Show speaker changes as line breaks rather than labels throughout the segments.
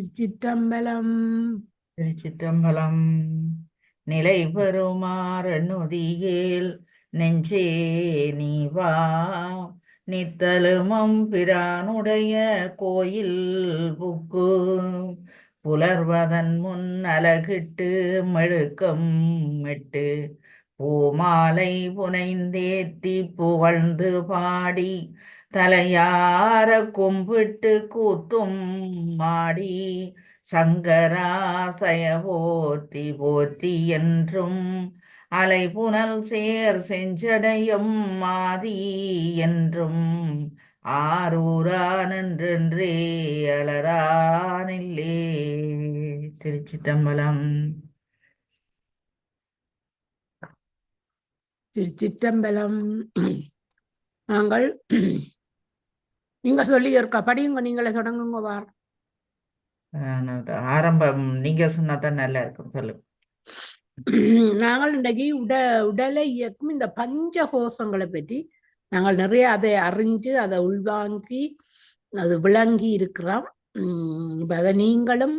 திருச்சிற்றம்பலம்.
திருச்சிற்றம்பலம். நிலை பெறுமாறநுதியில் நெஞ்சே நீ வா. நித்தலுமம் பிரானுடைய கோயில் புக்கு. புலர்வதன் முன் அலகிட்டு மெழுக்கம் மெட்டு பூமாலை புனைந்தேத்தி புகழ்ந்து பாடி தலையார கும்பிட்டு கூத்தும் மாடி சங்கராசய போற்றி போற்றி என்றும் அலை புனல் சேர் செஞ்சடையும் மாதி என்றும் ஆரூரான் என்றென்றே அலரானில்லே. திருச்சிட்டம்பலம்
திருச்சிற்றம்பலம். நாங்கள் நீங்க சொல்லி இருக்கா படியுங்க நீங்களே தொடங்குங்க வார்.
ஆரம்பம் நீங்க சொன்னாதான் நல்லா இருக்கும் சொல்லுங்க
நாங்கள் இன்றைக்கு உட உடலை இயக்கும் இந்த பஞ்ச கோஷங்களை பற்றி நாங்கள் நிறைய அதை அறிஞ்சு அதை உள்வாங்கி அது விளங்கி இருக்கிறோம். இப்ப அதை நீங்களும்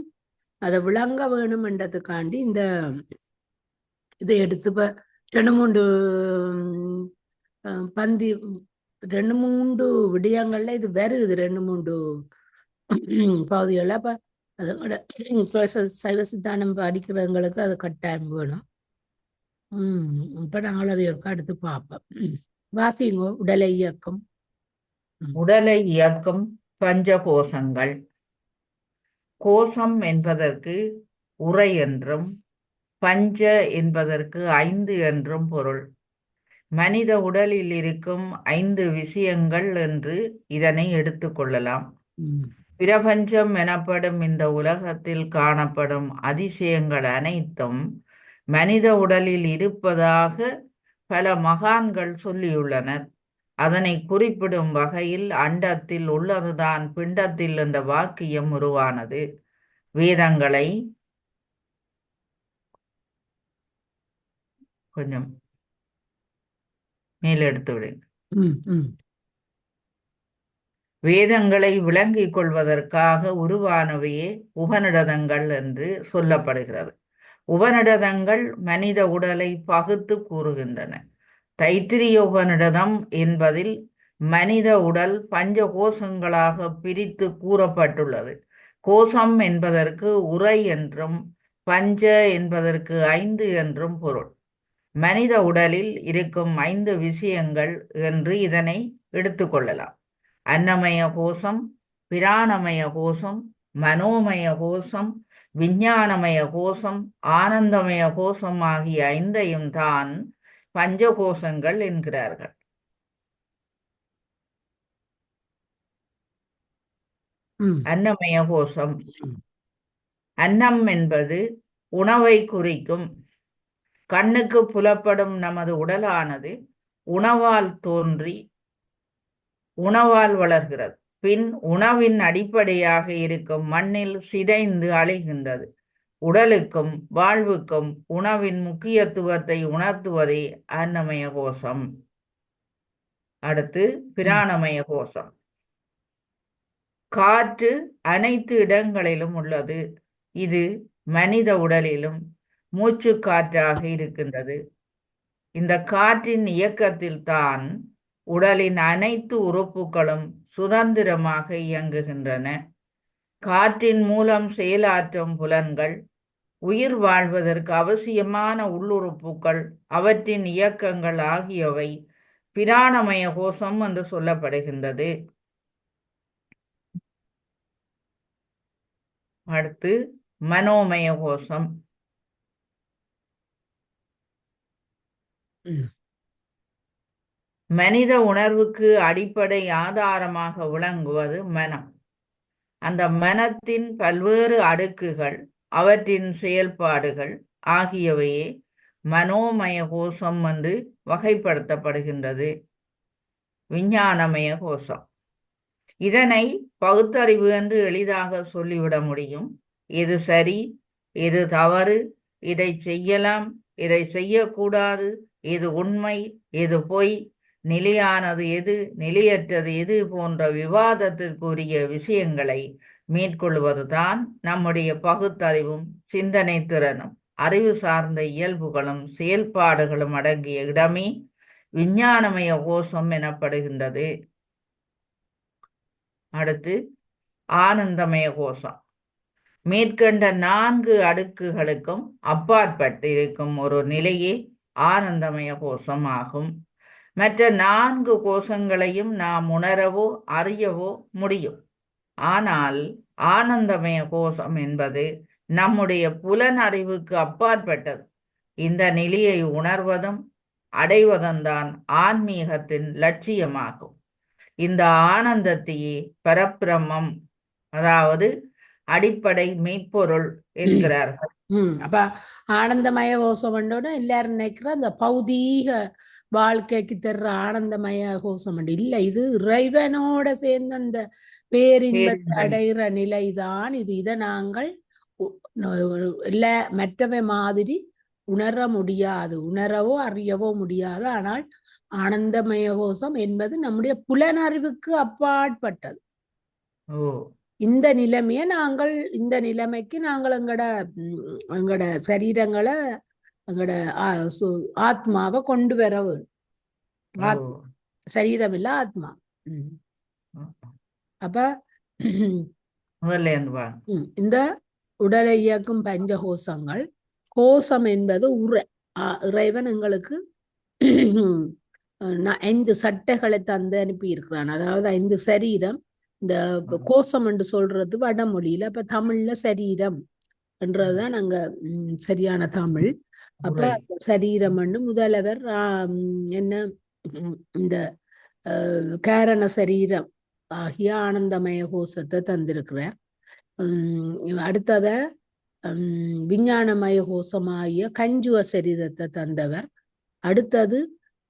அதை விளங்க வேணும் என்றதுக்காண்டி இந்த இதை எடுத்து இப்ப ரெண்டு மூன்று பந்தி ரெண்டு மூன்று விடயங்கள்ல இது வருது ரெண்டு மூன்று பகுதிகளில். அப்ப அதோட சைவ சித்தானம் படிக்கிறவங்களுக்கு அது கட்டாயம் வேணும். உம் இப்ப நாங்கள் அதை ஒரு எடுத்து பார்ப்போம். வாசிங்கோ உடலை இயக்கம்.
உடலை இயக்கும் பஞ்ச கோஷங்கள் கோஷம் என்பதற்கு உரை என்றும் பஞ்ச என்பதற்கு ஐந்து என்றும் பொருள். மனித உடலில் இருக்கும் ஐந்து விஷயங்கள் என்று இதனை எடுத்துக்கொள்ளலாம் பிரபஞ்சம் எனப்படும் இந்த உலகத்தில் காணப்படும் அதிசயங்கள் அனைத்தும் மனித உடலில் இருப்பதாக பல மகான்கள் சொல்லியுள்ளனர். அதனை குறிப்பிடும் வகையில் அண்டத்தில் உள்ளதுதான் பிண்டத்தில் என்ற வாக்கியம் உருவானது. வேதங்களை கொஞ்சம் மேலெடுத்து விடுங்க வேதங்களை விளங்கிக் கொள்வதற்காக உருவானவையே உபநிடதங்கள் என்று சொல்லப்படுகிறது. உபநிடதங்கள் மனித உடலை பகுத்து கூறுகின்றன. தைத்திரிய உபநிடதம் என்பதில் மனித உடல் பஞ்ச கோஷங்களாக பிரித்து கூறப்பட்டுள்ளது. கோஷம் என்பதற்கு உரை என்றும் பஞ்ச என்பதற்கு ஐந்து என்றும் பொருள். மனித உடலில் இருக்கும் ஐந்து விஷயங்கள் என்று இதனை எடுத்துக்கொள்ளலாம். அன்னமய கோஷம் பிராணமய கோஷம் மனோமய கோஷம் விஞ்ஞானமய கோஷம் ஆனந்தமய கோஷம் ஆகிய ஐந்தையும் தான் பஞ்சகோஷங்கள் என்கிறார்கள். அன்னமய கோஷம். அன்னம் என்பது உணவை குறிக்கும் கண்ணுக்கு புலப்படும் நமது உடலானது உணவால் தோன்றி உணவால் வளர்கிறது. பின் உணவின் அடிப்படையாக இருக்கும் மண்ணில் சிதைந்து அழிகின்றது. உடலுக்கும் வாழ்வுக்கும் உணவின் முக்கியத்துவத்தை உணர்த்துவதே அன்னமய கோஷம். அடுத்து பிராணமய கோஷம். காற்று அனைத்து இடங்களிலும் உள்ளது. இது மனித உடலிலும் மூச்சு காற்றாக இருக்கின்றது. இந்த காற்றின் இயக்கத்தில் தான் உடலின் அனைத்து உறுப்புகளும் சுதந்திரமாக இயங்குகின்றன. காற்றின் மூலம் செயலாற்றும் புலன்கள் உயிர் வாழ்வதற்கு அவசியமான உள்ளுறுப்புகள் அவற்றின் இயக்கங்கள் ஆகியவை பிராணமய கோஷம் என்று சொல்லப்படுகின்றது. அடுத்து மனோமய கோஷம். மனித உணர்வுக்கு அடிப்படை ஆதாரமாக விளங்குவது மனம். அந்த மனத்தின் பல்வேறு அடுக்குகள் அவற்றின் செயல்பாடுகள் ஆகியவையே மனோமய கோஷம் என்று வகைப்படுத்தப்படுகின்றது. விஞ்ஞானமய கோஷம் இதனை பகுத்தறிவு என்று எளிதாக சொல்லிவிட முடியும். இது சரி இது தவறு இதை செய்யலாம் இதை செய்யக்கூடாது எது உண்மை எது பொய் நிலையானது எது நிலையற்றது எது போன்ற விவாதத்திற்குரிய விஷயங்களை மேற்கொள்வதுதான் நம்முடைய பகுத்தறிவும் சிந்தனை திறனும் அறிவு சார்ந்த இயல்புகளும் செயல்பாடுகளும் அடங்கிய இடமே விஞ்ஞானமய கோஷம் எனப்படுகின்றது. அடுத்து ஆனந்தமய கோஷம். மேற்கண்ட நான்கு அடுக்குகளுக்கும் அப்பாற்பட்டிருக்கும் ஒரு நிலையே ஆனந்தமய கோஷம் ஆகும் மற்ற நான்கு கோஷங்களையும் நாம் உணரவோ அறியவோ முடியும். ஆனால் ஆனந்தமய கோஷம் என்பது நம்முடைய புலனறிவுக்கு அப்பாற்பட்டது. இந்த நிலையை உணர்வதும் அடைவதும்தான் ஆன்மீகத்தின் லட்சியமாகும். இந்த ஆனந்தத்தையே பரப்பிரமம் அதாவது அடிப்படை மெய்ப்பொருள் என்கிறார்கள்.
ம். அப்ப ஆனந்தமய கோஷம் வந்தோட எல்லாரும் நினைக்கிற அந்த பௌதீக வாழ்க்கைக்கு தர்ற ஆனந்தமய கோஷம் உண்டு. இல்ல இது இறைவனோட சேர்ந்த அந்த பேரின்பத்தை. அடைகிற நிலைதான் இது. இதை நாங்கள் எல்லா மற்றவை மாதிரி உணர முடியாது. உணரவோ அறியவோ முடியாது. ஆனால் ஆனந்தமய கோஷம் என்பது நம்முடைய புலனறிவுக்கு அப்பாற்பட்டது.
ஓ.
இந்த நிலைமையை நாங்கள் இந்த நிலைமைக்கு நாங்கள் எங்கட எங்கட சரீரங்களை எங்கட ஆத்மாவை கொண்டு வர வேணும். சரீரம் இல்ல ஆத்மா. அப்ப இந்த உடலை இயக்கும் பஞ்சகோசங்கள் கோசம் என்பது உரை இறைவன் எங்களுக்கு ஐந்து சட்டைகளை தந்து அனுப்பி இருக்கிறான் அதாவது ஐந்து சரீரம் இந்த. கோசம் என்று சொல்றது வடமொழியில அப்ப தமிழ்ல சரீரம் என்றதுதான் அங்க சரியான தமிழ். அப்ப சரீரம் என்று முதல்வர் என்ன இந்த காரண சரீரம் ஆகிய ஆனந்தமய கோஷத்தை தந்திருக்கிறார். உம் அடுத்தத உம் விஞ்ஞானமய கோஷமாகிய கஞ்சுவ சரீரத்தை தந்தவர். அடுத்தது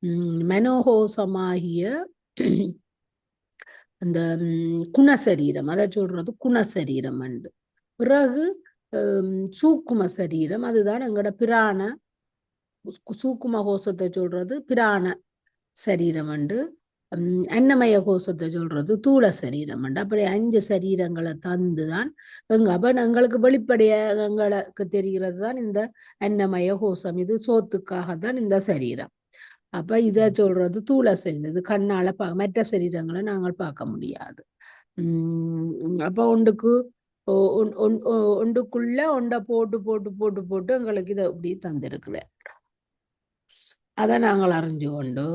உம் மனோகோசமாகிய அந்த குணசரீரம் அதை சொல்றது குணசரீரம் உண்டு பிறகு சூக்கும சரீரம் அதுதான் எங்களோட பிராண சூக்கும கோஷத்தை சொல்றது பிராண சரீரம் உண்டு அன்னமய கோஷத்தை சொல்றது தூள சரீரம் உண்டு அப்படி அஞ்சு சரீரங்களை தந்து தான் எங்க அப்ப எங்களுக்கு வெளிப்படைய எங்களுக்கு தெரிகிறது தான் இந்த அன்னமய கோஷம் இது சோத்துக்காக தான் இந்த சரீரம். அப்ப இத சொல்றது தூள சரீரம் இது கண்ணால பா மற்ற சரீரங்களை நாங்கள் பார்க்க முடியாது. உம் அப்ப ஒன்றுக்கு ஒ- ஒன்- ஒன்- ஒ- ஒன்றுக்குள்ள ஒன்றை போட்டு போட்டு போட்டு போட்டு எங்களுக்கு இதை இப்படி தந்திருக்கிறார். அதை நாங்கள் அறிஞ்சு கொண்டு